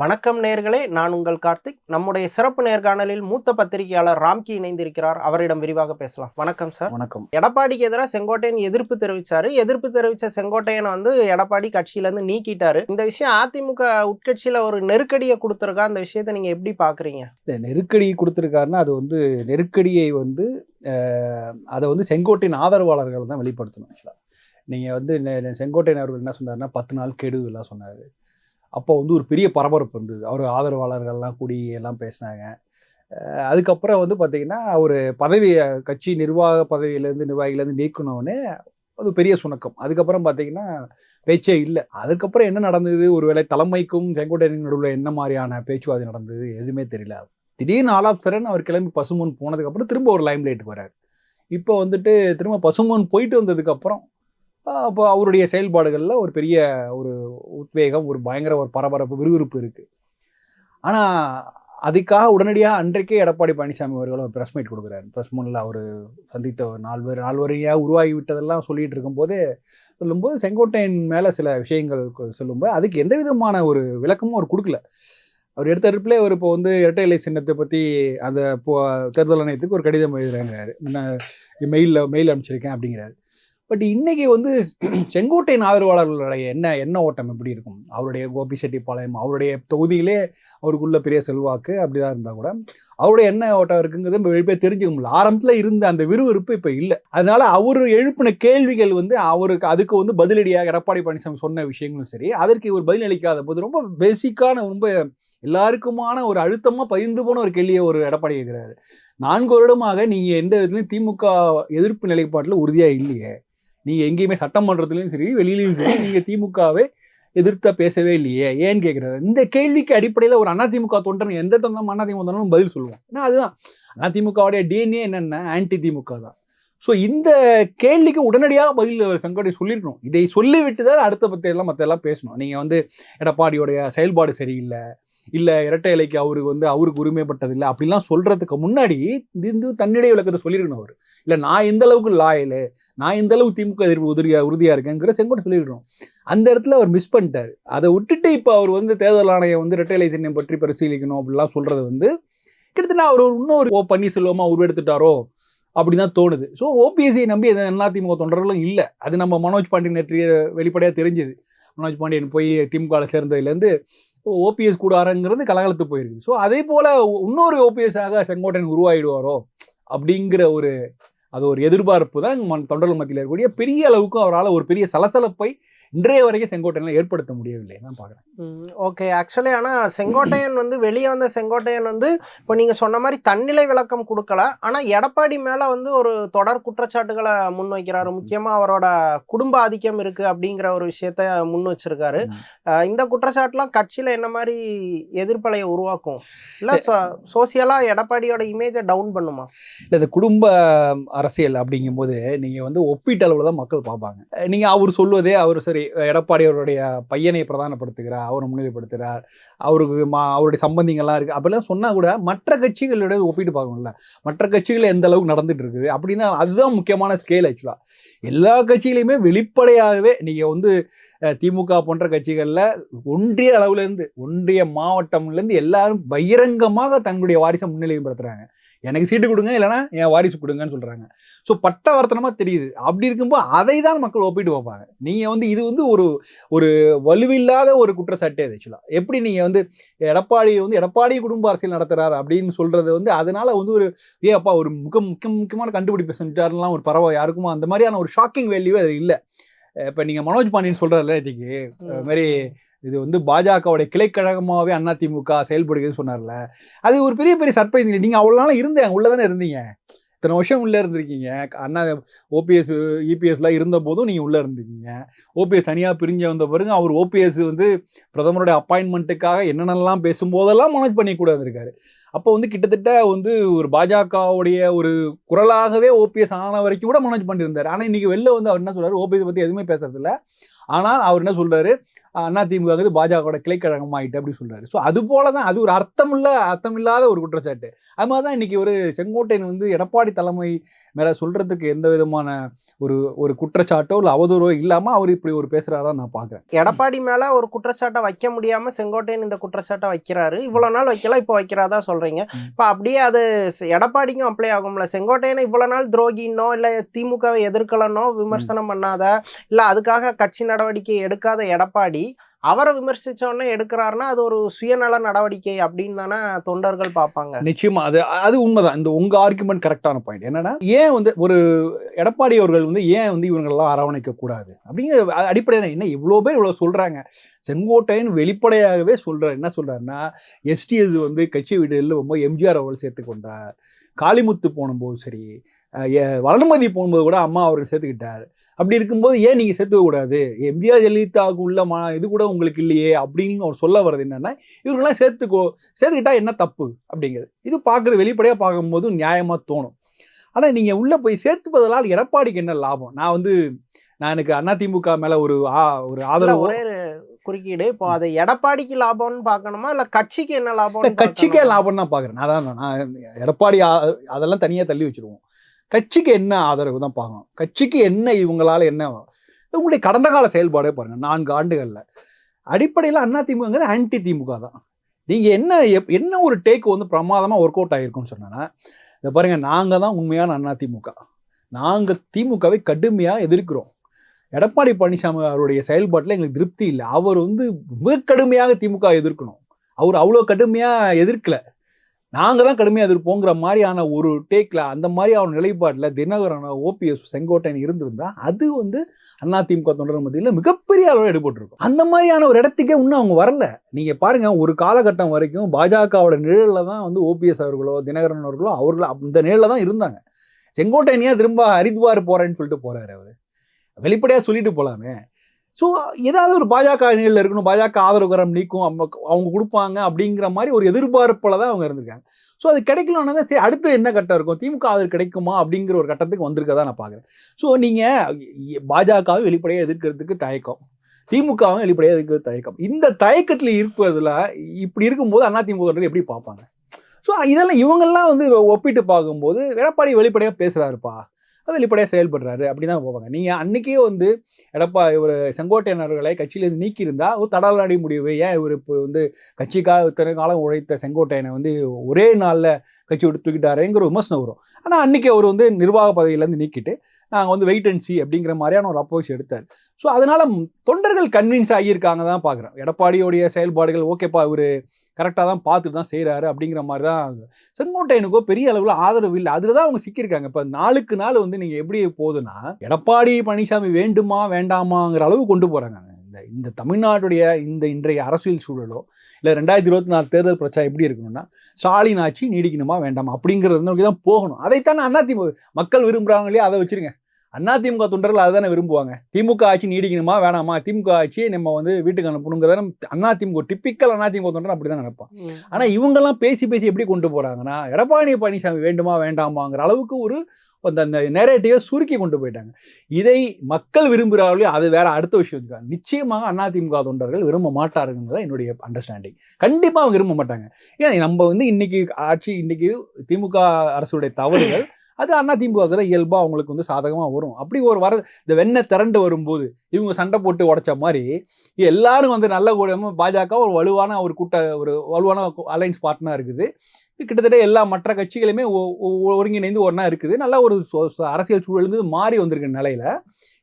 வணக்கம் நேர்களே நான் உங்கள் கார்த்திக். நம்முடைய சிறப்பு நேர்காணலில் மூத்த பத்திரிகையாளர் ராம்கி இணைந்திருக்கிறார். அவரிடம் விரிவாக பேசலாம். வணக்கம் சார். வணக்கம். எடப்பாடிக்கு எதிராக செங்கோட்டையன் எதிர்ப்பு தெரிவிச்சாரு. எதிர்ப்பு தெரிவிச்ச செங்கோட்டையன் வந்து எடப்பாடி கட்சியில இருந்து நீக்கிட்டாரு. இந்த விஷயம் அதிமுக உட்கட்சியில ஒரு நெருக்கடியை கொடுத்துருக்கா? அந்த விஷயத்தை நீங்க எப்படி பாக்குறீங்க? இந்த நெருக்கடி கொடுத்துருக்காருன்னா அது வந்து நெருக்கடியை வந்து அதை வந்து செங்கோட்டையின் ஆதரவாளர்கள் தான் வெளிப்படுத்தணும். நீங்கள் வந்து செங்கோட்டையன் அவர்கள் என்ன சொன்னாருன்னா பத்து நாள் கெடு எல்லாம் சொன்னார். அப்போ வந்து ஒரு பெரிய பரபரப்பு இருந்தது. அவர் ஆதரவாளர்கள்லாம் கூடி எல்லாம் பேசினாங்க. அதுக்கப்புறம் வந்து பார்த்தீங்கன்னா ஒரு பதவியை கட்சி நிர்வாக பதவியிலேருந்து நிர்வாகிலேருந்து நீக்கினவுடனே அது பெரிய சுணக்கம். அதுக்கப்புறம் பார்த்தீங்கன்னா பேச்சே இல்லை. அதுக்கப்புறம் என்ன நடந்தது? ஒருவேளை தலைமைக்கும் செங்கோட்டையன் நடுவில் என்ன மாதிரியான பேச்சுவார்த்தை நடந்தது? எதுவுமே தெரியல. திடீர்னு ஆலாப்சரன் அவர் கிளம்பி பசுமன் போனதுக்கப்புறம் திரும்ப ஒரு லைம் லைட்டுக்கு வராரு இப்போ வந்துட்டு திரும்ப பசுமன் போயிட்டு வந்ததுக்கப்புறம் அப்போ அவருடைய செயல்பாடுகளில் ஒரு பெரிய ஒரு உத்வேகம் ஒரு பயங்கர ஒரு பரபரப்பு விறுவிறுப்பு இருக்குது ஆனால் அதுக்காக உடனடியாக அன்றைக்கே எடப்பாடி பழனிசாமி அவர்கள் ஒரு ப்ரெஸ் மீட் கொடுக்குறாரு. ப்ரெஸ் மூணில் அவர் சந்தித்த நால்வர் நால்வரையாக உருவாகி விட்டதெல்லாம் சொல்லிகிட்டு இருக்கும்போது சொல்லும்போது செங்கோட்டையன் மேலே சில விஷயங்கள் சொல்லும்போது அதுக்கு எந்த விதமான ஒரு விளக்கமும் அவர் கொடுக்கல. அவர் எடுத்த ரிப்ளே அவர் இப்போ வந்து இரட்டை இலை சின்னத்தை பற்றி அந்த இப்போ தேர்தல் ஆணையத்துக்கு ஒரு கடிதம் எழுதுறாங்கிறாரு. மெயிலில் மெயில் அனுப்பிச்சிருக்கேன் அப்படிங்கிறாரு. பட் இன்னைக்கு வந்து செங்கோட்டையின் ஆதரவாளர்களுடைய என்ன என்ன ஓட்டம் எப்படி இருக்கும்? அவருடைய கோபி செட்டிப்பாளையம் அவருடைய தொகுதியிலே அவருக்குள்ள பெரிய செல்வாக்கு அப்படிதான் இருந்தால் கூட அவருடைய என்ன ஓட்டம் இருக்குங்கிறது நம்ம வெளிப்பே தெரிஞ்சுக்க முடியல. ஆரம்பத்தில் இருந்த அந்த விறுவிறுப்பு இப்போ இல்லை. அதனால அவர் எழுப்பின கேள்விகள் வந்து அவருக்கு அதுக்கு வந்து பதிலடியாக எடப்பாடி பழனிசாமி சொன்ன விஷயங்களும் சரி அதற்கு இவர் பதிலளிக்காத போது ரொம்ப பேசிக்கான ரொம்ப எல்லாருக்குமான ஒரு அழுத்தமாக பகிர்ந்து போன ஒரு கேள்வியை ஒரு எடப்பாடி கேட்கிறாரு நான்கு வருடமாக நீங்கள் எந்த விதத்துலையும் திமுக எதிர்ப்பு நிலைப்பாட்டில் உறுதியாக இல்லையே. நீங்கள் எங்கேயுமே சட்டமன்றத்துலேயும் சரி வெளியிலையும் சரி நீங்கள் திமுகவே எதிர்த்தா பேசவே இல்லையே. ஏன்னு கேட்குறாரு இந்த கேள்விக்கு அடிப்படையில் ஒரு அதிமுக தொண்டன் எந்த தொண்டனும் அதிமுக தொண்டனும் பதில் சொல்லுவோம். ஏன்னா அதுதான். அதிமுகவுடைய டிஎன்ஏ என்னென்ன ஆன்டி திமுக தான். ஸோ இந்த கேள்விக்கு உடனடியாக பதில் செங்கோட்டை சொல்லியிருக்கணும் இதை சொல்லிவிட்டு தான் அடுத்த பற்றி எல்லாம் மற்ற எல்லாம் பேசணும். நீங்கள் வந்து எடப்பாடியோடைய செயல்பாடு சரியில்லை. இல்லை இரட்டை இலைக்கு அவருக்கு வந்து அவருக்கு உரிமைப்பட்டதில்லை. அப்படிலாம் சொல்கிறதுக்கு முன்னாடி இது இந்த தன்னிடைய விளக்கத்தை சொல்லியிருக்கணும் அவர். இல்லை நான் எந்த அளவுக்கு லாயலு நான் எந்த அளவுக்கு திமுக எதிர்ப்பு உறுதியாக உறுதியாக இருக்கேங்கிற செங்கோட்டை சொல்லியிருக்கணும். அந்த இடத்துல அவர் மிஸ் பண்ணிட்டார். அதை விட்டுட்டு இப்போ அவர் வந்து தேர்தல் ஆணையம் வந்து இரட்டை இலை சின்னம் பற்றி பரிசீலிக்கணும் அப்படிலாம் சொல்கிறது வந்து கிட்டத்தட்ட அவர் இன்னொரு ஓ பன்னீர்செல்வமாக உருவெடுத்துட்டாரோ அப்படி தான் தோணுது ஸோ ஓபிஎஸ்சியை நம்பி எந்த அண்ணா திமுக தொண்டர்களும் இல்லை. அது நம்ம மனோஜ் பாண்டியன் நேற்று வெளிப்படையாக தெரிஞ்சது. மனோஜ் பாண்டியன் போய் திமுகவில் சேர்ந்ததுலேருந்து ஓபிஎஸ் கூடாரங்கிறது கலகலத்து போயிருக்கு ஸோ அதே போல் இன்னொரு ஓபிஎஸ்ஸாக செங்கோட்டையன் உருவாயிடுவாரோ அப்படிங்கிற ஒரு அது ஒரு எதிர்பார்ப்பு தான் தொண்டர்கள் மத்தியில் இருக்கக்கூடிய பெரிய அளவுக்கு அவரால் ஒரு பெரிய சலசலப்பை இன்றைய வரைக்கும் செங்கோட்டையனில் ஏற்படுத்த முடியவில்லை தான் பார்க்குறேன். ஓகே ஆக்சுவலி ஆனா செங்கோட்டையன் வந்து வெளியே வந்த செங்கோட்டையன் வந்து இப்போ நீங்க சொன்ன மாதிரி தன்னிலை விளக்கம் கொடுக்கல. ஆனா எடப்பாடி மேல வந்து ஒரு தொடர் குற்றச்சாட்டுகளை முன் வைக்கிறாரு. முக்கியமா அவரோட குடும்ப ஆதிக்கம் இருக்கு அப்படிங்கிற ஒரு விஷயத்த முன் வச்சிருக்காரு. இந்த குற்றச்சாட்டுலாம் கட்சியில என்ன மாதிரி எதிர்ப்பலையை உருவாக்கும்? இல்ல சோசியலா எடப்பாடியோட இமேஜை டவுன் பண்ணுமா? இல்லை இந்த குடும்ப அரசியல் அப்படிங்கும்போது நீங்கள் வந்து ஒப்பீட்டளவில் தான் மக்கள் பார்ப்பாங்க. நீங்கள் அவர் சொல்வதே அவர் சரி எடப்பாடி அவருடைய பையனை பிரதானப்படுத்துகிறார் அவரை முன்னிலைப்படுத்துகிறார் அவருக்கு மா அவருடைய சம்பந்திங்கள்லாம் இருக்குது அப்படிலாம் சொன்னால் கூட மற்ற கட்சிகளோட ஒப்பிட்டு பார்க்கணும்ல. மற்ற கட்சிகள் எந்த அளவுக்கு நடந்துட்டு இருக்குது அப்படின்னா அதுதான் முக்கியமான ஸ்கேல் ஆக்சுவலாக எல்லா கட்சிகளையுமே வெளிப்படையாகவே நீங்கள் வந்து திமுக போன்ற கட்சிகளில் ஒன்றிய அளவுலேருந்து ஒன்றிய மாவட்டம்லேருந்து எல்லாரும் பகிரங்கமாக தங்களுடைய வாரிசை முன்னிலைப்படுத்துகிறாங்க எனக்கு சீட்டு கொடுங்க இல்லைன்னா என் வாரிசு கொடுங்கன்னு சொல்கிறாங்க ஸோ பட்டவர்த்தனமாக தெரியுது. அப்படி இருக்கும்போது அதை தான் மக்கள் ஒப்பிட்டு பார்ப்பாங்க. நீங்கள் வந்து இது வந்து ஒரு ஒரு வலுவில்லாத ஒரு குற்றச்சாட்டே ஆக்சுவலாக எப்படி நீங்கள் வந்து எடப்பாடி வந்து எடப்பாடி குடும்ப அரசியல் நடத்துறாரு அப்படின்னு சொல்கிறது வந்து அதனால் வந்து ஒரு ஏ அப்பா ஒரு முக்க முக்கிய முக்கியமான கண்டுபிடிப்பு செஞ்சாருலாம் ஒரு பரவாயில்ல யாருக்குமோ அந்த மாதிரியான ஒரு ஷாக்கிங் வேல்யூ அது இல்லை. இப்போ நீங்கள் மனோஜ் பாண்டியன் சொல்கிறாருல அது மாதிரி இது வந்து பாஜகவுடைய கிளைக்கழகமாகவே அதிமுக செயல்படுகிறது சொன்னார்ல. அது ஒரு பெரிய பெரிய சர்ப்ரைஸ் நீங்கள் அவ்வளோ நாள் இருந்தேன் உள்ளே தானே இருந்தீங்க? இத்தனை வருஷம் உள்ளே இருந்திருக்கீங்க. அண்ணா ஓபிஎஸ் இபிஎஸ்லாம் இருந்த போதும் நீங்கள் உள்ளே இருந்திருக்கீங்க. ஓபிஎஸ் தனியாக பிரிஞ்சு வந்த பிறகு அவர் ஓபிஎஸ் வந்து பிரதமருடைய அப்பாயின்மெண்ட்டுக்காக என்னென்னலாம் பேசும்போதெல்லாம் மனோஜ் பண்ணிக்கூடாது இருக்காரு அப்போ வந்து கிட்டத்தட்ட வந்து ஒரு பாஜகவுடைய ஒரு குரலாகவே ஓபிஎஸ் ஆன வரைக்கும் கூட மனோஜ் பண்ணியிருந்தார் ஆனால் இன்றைக்கி வெளில வந்து அவர் என்ன சொல்கிறார் ஓபிஎஸ் பற்றி எதுவுமே பேசுறதில்ல. ஆனால் அவர் என்ன சொல்கிறாரு அண்ணா திமுக வந்து பாஜகவோட கிளைக்கழகம் ஆகிட்டு அப்படி சொல்றாரு. ஸோ அது போல தான் அது ஒரு அர்த்தமுள்ள அர்த்தமில்லாத ஒரு குற்றச்சாட்டு. அது மாதிரி தான் இன்னைக்கு ஒரு செங்கோட்டையன் வந்து எடப்பாடி தலைமை மேல சொல்றதுக்கு எந்த விதமான ஒரு ஒரு குற்றச்சாட்டோ இல்லை அவதூறோ இல்லாம அவர் இப்படி ஒரு பேசுறாரா நான் பாக்குறேன். எடப்பாடி மேல ஒரு குற்றச்சாட்டை வைக்க முடியாம செங்கோட்டையன் இந்த குற்றச்சாட்டை வைக்கிறாரு. இவ்வளவு நாள் வைக்கல இப்போ வைக்கிறாதா சொல்றீங்க. ம். இப்ப அப்படியே அது எடப்பாடிக்கும் அப்ளை ஆகும்ல. செங்கோட்டையனை இவ்வளவு நாள் துரோகின்னோ இல்ல திமுகவை எதிர்க்கலனோ விமர்சனம் பண்ணாத இல்ல அதுக்காக கட்சி நடவடிக்கை எடுக்காத எடப்பாடி அவரை விமர்சிச்ச உடனே எடுக்கிறாருன்னா அது ஒரு சுயநல நடவடிக்கை அப்படின்னு தானே தொண்டர்கள் பார்ப்பாங்க. நிச்சயமா. அது அது உண்மைதான். இந்த உங்க ஆர்குமெண்ட் கரெக்டான பாயிண்ட் என்னன்னா ஏன் வந்து ஒரு எடப்பாடி அவர்கள் வந்து ஏன் வந்து இவங்களெல்லாம் அரவணைக்க கூடாது? அப்படிங்கிற அ- என்ன? இவ்வளோ பேர் இவ்வளோ சொல்றாங்க. செங்கோட்டையன் வெளிப்படையாகவே சொல்றாரு என்ன சொல்றாருன்னா எஸ்டிஎஸ் வந்து கட்சி வீடுகளில் ரொம்ப எம்ஜிஆர் அவர்கள் சேர்த்து கொண்டார். காளிமுத்து போனும்போது சரி வளர்மதி போகும்போது கூட அம்மா அவர்கள் சேர்த்துக்கிட்டார். அப்படி இருக்கும்போது ஏன் நீங்க சேர்த்துக்க கூடாது? எம்ஜிஆர் ஜெயலலிதாவுக்கு உள்ள மா இது கூட உங்களுக்கு இல்லையே அப்படின்னு அவர் சொல்ல வர்றது என்னன்னா இவங்கெல்லாம் சேர்த்துக்கோ சேர்த்துக்கிட்டா என்ன தப்பு அப்படிங்கிறது. இது பார்க்குற வெளிப்படையாக பார்க்கும்போது நியாயமாக தோணும். ஆனால் நீங்கள் உள்ளே போய் சேர்த்துப்பதனால் எடப்பாடிக்கு என்ன லாபம்? நான் வந்து நான் எனக்கு அதிமுக மேலே ஒரு ஆ- ஒரு ஆதரவு ஒரே குறுக்கீடு. இப்போ அது எடப்பாடிக்கு லாபம்னு பார்க்கணுமா? இல்ல கட்சிக்கு என்ன லாபம் கட்சிக்கே லாபம் தான் பார்க்குறேன். நான் தான் நான் எடப்பாடி அதெல்லாம் தனியாக தள்ளி வச்சிருவோம். கட்சிக்கு என்ன ஆதரவு தான் பார்க்கணும். கட்சிக்கு என்ன இவங்களால என்ன உங்களுடைய கடந்த கால செயல்பாடே பாருங்கள் நான்கு ஆண்டுகளில். அடிப்படையில் அண்ணா திமுகங்கிறது ஆன்டி திமுக தான். நீங்கள் என்ன எப்- என்ன ஒரு டேக் வந்து பிரமாதமாக ஒர்க் அவுட் ஆகிருக்குன்னு சொன்னேன்னா இதை பாருங்கள் நாங்கள் தான் உண்மையான அதிமுக நாங்கள் திமுகவை கடுமையாக எதிர்க்கிறோம். எடப்பாடி பழனிசாமி அவருடைய செயல்பாட்டில் எங்களுக்கு திருப்தி இல்லை. அவர் வந்து மிக கடுமையாக திமுக எதிர்க்கணும். அவர் அவ்வளோ கடுமையாக எதிர்க்கல. நாங்கள் தான் கடுமையாக எதிர்ப்போங்கிற மாதிரியான ஒரு டேக்கில் அந்த மாதிரி அவர் நிலைப்பாட்டில் தினகரன் ஓபிஎஸ் செங்கோட்டையன் இருந்திருந்தா அது வந்து அண்ணா திமுக தொண்டர் மத்தியில் மிகப்பெரிய அளவில் எடுபட்டிருக்கும். அந்த மாதிரியான ஒரு இடத்துக்கே இன்னும் அவங்க வரல. நீங்கள் பாருங்கள் ஒரு காலகட்டம் வரைக்கும் பாஜகவோட நிழலில் தான் வந்து ஓபிஎஸ் அவர்களோ தினகரன் அவர்களோ அவர்களோ அந்த நிழலில் தான் இருந்தாங்க. செங்கோட்டையனையா திரும்ப ஹரித்வார் போகிறேன்னு சொல்லிட்டு போகிறாரு அவர்? வெளிப்படையாக சொல்லிட்டு போகலாமே ஸோ ஏதாவது ஒரு பாஜக அணிகளில் இருக்கணும் பாஜக ஆதரவுகரம் நீக்கும் அவங்க அவங்க கொடுப்பாங்க அப்படிங்கிற மாதிரி ஒரு எதிர்பார்ப்பில் தான் அவங்க இருந்திருக்காங்க. ஸோ அது கிடைக்கலன்னா தான் சரி அடுத்து என்ன கட்டம் இருக்கும்? திமுக ஆதரவு கிடைக்குமா அப்படிங்கிற ஒரு கட்டத்துக்கு வந்திருக்கதா நான் பார்க்குறேன். ஸோ நீங்கள் பாஜகவை வெளிப்படையாக எதிர்க்கிறதுக்கு தயக்கம். திமுகவும் வெளிப்படையாக எதிர்க்கிறது தயக்கம். இந்த தயக்கத்தில் இருப்பதில் இப்படி இருக்கும்போது அதிமுக எப்படி பார்ப்பாங்க? ஸோ இதெல்லாம் இவங்கெல்லாம் வந்து ஒப்பிட்டு பார்க்கும்போது எடப்பாடி வெளிப்படையாக பேசுகிறாருப்பா வெளிப்படையாக செயல்படுறாரு. அப்படி தான் போவாங்க. நீங்கள் அன்றைக்கே வந்து எடப்பா இவர் செங்கோட்டையன் அவர்களை கட்சியிலேருந்து நீக்கியிருந்தா ஒரு தடாலடி முடிவு ஏன் இவர் இப்போ வந்து கட்சிக்காக இத்தனை காலம் உழைத்த செங்கோட்டையனை வந்து ஒரே நாளில் கட்சி விட்டு தூக்கிட்டாருங்கிற விமர்சனம் வரும். ஆனால் அன்றைக்கி அவர் வந்து நிர்வாக பதவியிலேருந்து நீக்கிட்டு நாங்கள் வந்து வெயிட் அண்ட் சி அப்படிங்கிற மாதிரியான ஒரு அப்ரோச் எடுத்தார். ஸோ அதனால் தொண்டர்கள் கன்வின்ஸ் ஆகியிருக்காங்க தான் பார்க்குறேன் எடப்பாடியோடைய செயல்பாடுகள் ஓகேப்பா இவர் கரெக்டாக தான் பார்த்துட்டு தான் செய்கிறாரு அப்படிங்கிற மாதிரி தான் செங்கோட்டையனுக்கோ பெரிய அளவில் ஆதரவு இல்லை. அதில் தான் அவங்க சிக்கியிருக்காங்க. இப்போ நாளுக்கு நாள் வந்து நீங்கள் எப்படி போகுதுன்னா எடப்பாடி பழனிசாமி வேண்டுமா வேண்டாமாங்கிற அளவு கொண்டு போகிறாங்க இந்த இந்த தமிழ்நாட்டுடைய இந்த இன்றைய அரசியல் சூழலோ இல்லை ரெண்டாயிரத்தி இருபத்தி நாலு தேர்தல் பிரச்சாரம் எப்படி இருக்கணும்னா ஸ்டாலின் ஆட்சி நீடிக்கணுமா வேண்டாமா அப்படிங்கிறது தான் போகணும். அதைத்தானே அதிமுக மக்கள் விரும்புகிறாங்களே அதை வச்சுருங்க. அதிமுக தொண்டர்கள் அதை தானே விரும்புவாங்க. திமுக ஆட்சி நீடிக்கணுமா வேணாமா? திமுக ஆட்சியை நம்ம வந்து வீட்டுக்கு அனுப்பணுங்கிறத அதிமுக டிப்பிக்கல் அதிமுக தொண்டர் அப்படி தான் நினைப்பான் ம். ஆனா இவங்கெல்லாம் பேசி பேசி எப்படி கொண்டு போறாங்கன்னா எடப்பாடி பழனிசாமி வேண்டுமா வேண்டாமாங்கிற அளவுக்கு ஒரு அந்த அந்த நேரேட்டிவை சுருக்கி கொண்டு போயிட்டாங்க. இதை மக்கள் விரும்புகிறார்களோ அது வேற அடுத்த விஷயம் நிச்சயமாக அதிமுக தொண்டர்கள் விரும்ப மாட்டாருங்கிறது என்னுடைய அண்டர்ஸ்டாண்டிங் கண்டிப்பா அவங்க விரும்ப மாட்டாங்க. ஏன் நம்ம வந்து இன்னைக்கு ஆட்சி இன்னைக்கு திமுக அரசுடைய தவறுகள் அது அதிமுக தான் இயல்பாக அவங்களுக்கு வந்து சாதகமாக வரும். அப்படி ஒரு வர இந்த வெண்ணெய் திரண்டு வரும்போது இவங்க சண்டை போட்டு உடைச்ச மாதிரி எல்லாரும் வந்து நல்ல கூடமும் பாஜக ஒரு வலுவான ஒரு கூட்ட ஒரு வலுவான அலைன்ஸ் பார்ட்னராக இருக்குது. கிட்டத்தட்ட எல்லா மற்ற கட்சிகளுமே ஒ- ஒருங்கிணைந்து ஒன்றா இருக்குது. நல்லா ஒரு அரசியல் சூழல் வந்து மாறி வந்திருக்க நிலையில்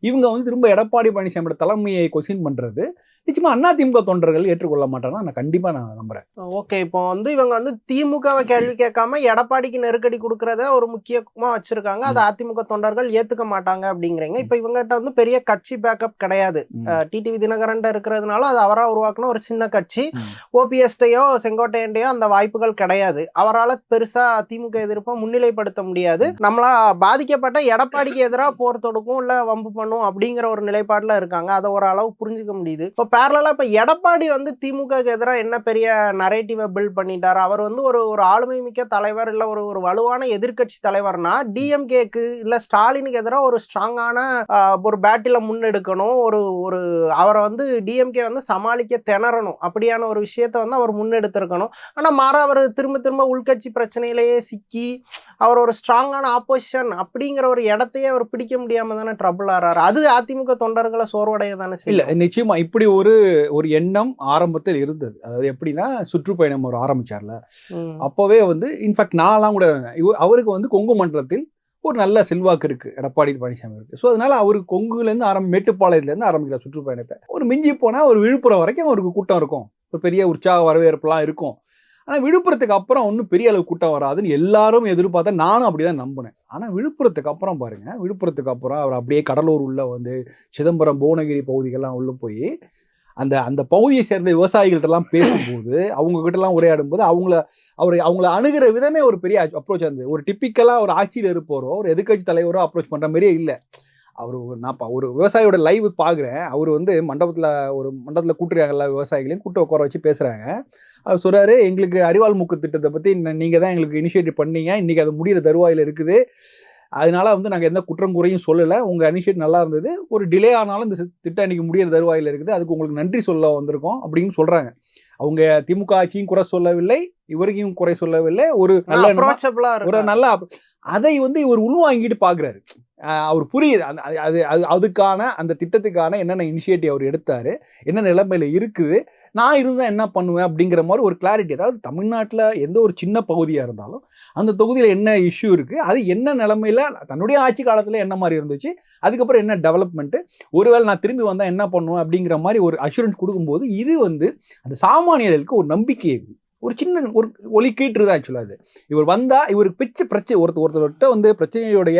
இவங்க வந்து திரும்ப எடப்பாடி பழனிசாமியோட தலைமையை கொஸ்டின் பண்றது. நிச்சயமா அதிமுக தொண்டர்கள் ஏற்றுக்கொள்ள மாட்டாங்கன்னா நான் கண்டிப்பா நான் நம்புறேன். ஓகே இப்போ வந்து இவங்க வந்து திமுகவை கேள்வி கேட்காம எடப்பாடிக்கு நெருக்கடி கொடுக்கறத ஒரு முக்கியமா வச்சிருக்காங்க. அதை அதிமுக தொண்டர்கள் ஏத்துக்க மாட்டாங்க அப்படிங்கிறீங்க. இப்போ இவங்ககிட்ட வந்து பெரிய கட்சி பேக்கப் கிடையாது. டிடிவி தினகரன் இருக்கிறதுனால அது அவரா உருவாக்குன ஒரு சின்ன கட்சி. ஓபிஎஸ்டையோ செங்கோட்டையன்டையோ அந்த வாய்ப்புகள் கிடையாது. அவரால் பெருசா திமுக எதிர்ப்பை முன்னிலைப்படுத்த முடியாது. நம்மளா பாதிக்கப்பட்ட எடப்பாடிக்கு எதிராக போர் தொடுக்கும் இல்ல வம்பு பண்ணும் பண்ணணும் அப்படிங்கிற ஒரு நிலைப்பாட்டில் இருக்காங்க. அதை ஓரளவு புரிஞ்சுக்க முடியுது. இப்போ பேரலாக இப்போ எடப்பாடி வந்து திமுகக்கு எதிராக என்ன பெரிய நரேட்டிவை பில்ட் பண்ணிட்டார்? அவர் வந்து ஒரு ஒரு ஆளுமை மிக்க தலைவர் இல்லை ஒரு ஒரு வலுவான எதிர்க்கட்சி தலைவர்னா டிஎம்கேக்கு இல்லை ஸ்டாலினுக்கு எதிராக ஒரு ஸ்ட்ராங்கான ஒரு பேட்டில முன்னெடுக்கணும். ஒரு ஒரு அவரை வந்து டிஎம்கே வந்து சமாளிக்க திணறணும். அப்படியான ஒரு விஷயத்த வந்து அவர் முன்னெடுத்திருக்கணும். ஆனால் மாற அவர் திரும்ப திரும்ப உள்கட்சி பிரச்சனையிலேயே சிக்கி அவர் ஒரு ஸ்ட்ராங்கான ஆப்போசிஷன் அப்படிங்கிற ஒரு இடத்தையே அவர் பிடிக்க முடியாமல் தானே ட்ரபுள் ஆறாரு? அது அதிமுக தொண்டர்களை சோர்வடைய தானே இல்ல நிச்சயமா இப்படி ஒரு ஒரு எண்ணம் ஆரம்பத்தில் இருந்தது. அதாவது எப்படின்னா சுற்றுப்பயணம் ஒரு ஆரம்பிச்சார்ல. அப்போவே வந்து இன்ஃபேக்ட் நான்லாம் கூட அவருக்கு வந்து கொங்கு மண்டலத்தில் ஒரு நல்ல செல்வாக்கு இருக்கு. எடப்பாடி பழனிசாமி இருக்கு ஸோ அதனால அவருக்கு கொங்குலேருந்து ஆரம்பி மேட்டுப்பாளையத்துலேருந்து ஆரம்பிக்கிற சுற்றுப்பயணத்தை. ஒரு மிஞ்சி போனால் ஒரு விழுப்புரம் வரைக்கும் அவருக்கு கூட்டம் இருக்கும். ஒரு பெரிய உற்சாக வரவேற்புலாம் இருக்கும். ஆனால் விழுப்புரத்துக்கு அப்புறம் ஒன்றும் பெரிய அளவு கூட்டம் வராதுன்னு எல்லாரும் எதிர்பார்த்தா நானும் அப்படிதான் நம்பினேன். ஆனால் விழுப்புரத்துக்கு அப்புறம் பாருங்க விழுப்புரத்துக்கு அப்புறம் அவர் அப்படியே கடலூர் உள்ள வந்து சிதம்பரம் புவனகிரி பகுதிகள்லாம் உள்ள போய் அந்த அந்த பகுதியை சேர்ந்த விவசாயிகள்கிட்டலாம் பேசும்போது அவங்க உரையாடும் போது அவங்கள அவர் அவங்கள அணுகிற விதமே ஒரு பெரிய அப்ரோச் இருந்தது. ஒரு டிப்பிக்கலாக ஒரு ஆட்சியில் இருப்பவரோ ஒரு எதிர்க்கட்சி தலைவரோ அப்ரோச் பண்ணுற மாதிரியே இல்லை. அவர் ஒரு நான் ஒரு விவசாயியோட லைவ் பார்க்குறேன் அவர் வந்து மண்டபத்தில் ஒரு மண்டபத்தில் கூட்டுறாங்கல்ல விவசாயிகளையும் கூட்ட உட்கார வச்சு பேசுகிறாங்க அவர் சொல்கிறாரு எங்களுக்கு அறிவாள் மூக்கு திட்டத்தை பற்றி நீங்கள் தான் எங்களுக்கு இனிஷியேட்டிவ் பண்ணீங்க. இன்றைக்கி அது முடிகிற தருவாயில் இருக்குது. அதனால வந்து நாங்கள் எந்த குற்றம் குறையும் சொல்லலை. உங்கள் இனிஷியேட் நல்லா இருந்தது. ஒரு டிலே ஆனாலும் இந்த திட்டம் இன்னைக்கு முடியிற தருவாயில் இருக்குது. அதுக்கு உங்களுக்கு நன்றி சொல்ல வந்திருக்கோம். அப்படின்னு சொல்கிறாங்க அவங்க திமுக ஆட்சியும் குறை சொல்லவில்லை. இவருக்கும் குறை சொல்லவில்லை. ஒரு நல்ல ஒரு நல்ல அதை வந்து இவர் உள்வாங்கிட்டு பாக்குறாரு. ஆஹ் அவர் புரியுது. அந்த- அது- அது அது அதுக்கான அந்த திட்டத்துக்கான என்னென்ன இனிஷியேட்டிவ் அவர் எடுத்தார் என்ன நிலைமையில் இருக்குது நான் இருந்தால் என்ன பண்ணுவேன் அப்படிங்கிற மாதிரி ஒரு கிளாரிட்டி அதாவது தமிழ்நாட்டில் எந்த ஒரு சின்ன பகுதியாக இருந்தாலும் அந்த தொகுதியில் என்ன இஷ்யூ இருக்குது அது என்ன நிலமையில் தன்னுடைய ஆட்சி காலத்தில் என்ன மாதிரி இருந்துச்சு அதுக்கப்புறம் என்ன டெவலப்மெண்ட்டு ஒருவேளை நான் திரும்பி வந்தால் என்ன பண்ணுவேன் அப்படிங்கிற மாதிரி ஒரு அஷூரன்ஸ் கொடுக்கும்போது இது வந்து அந்த சாமானியர்களுக்கு ஒரு நம்பிக்கையை ஒரு சின்ன ஒரு ஒலி கீட்டுருது ஆக்சுவலாக அது. இவர் வந்தால் இவருக்கு பிச்சை பிரச்சனை ஒருத்தர் ஒருத்தர்கிட்ட வந்து பிரச்சனையுடைய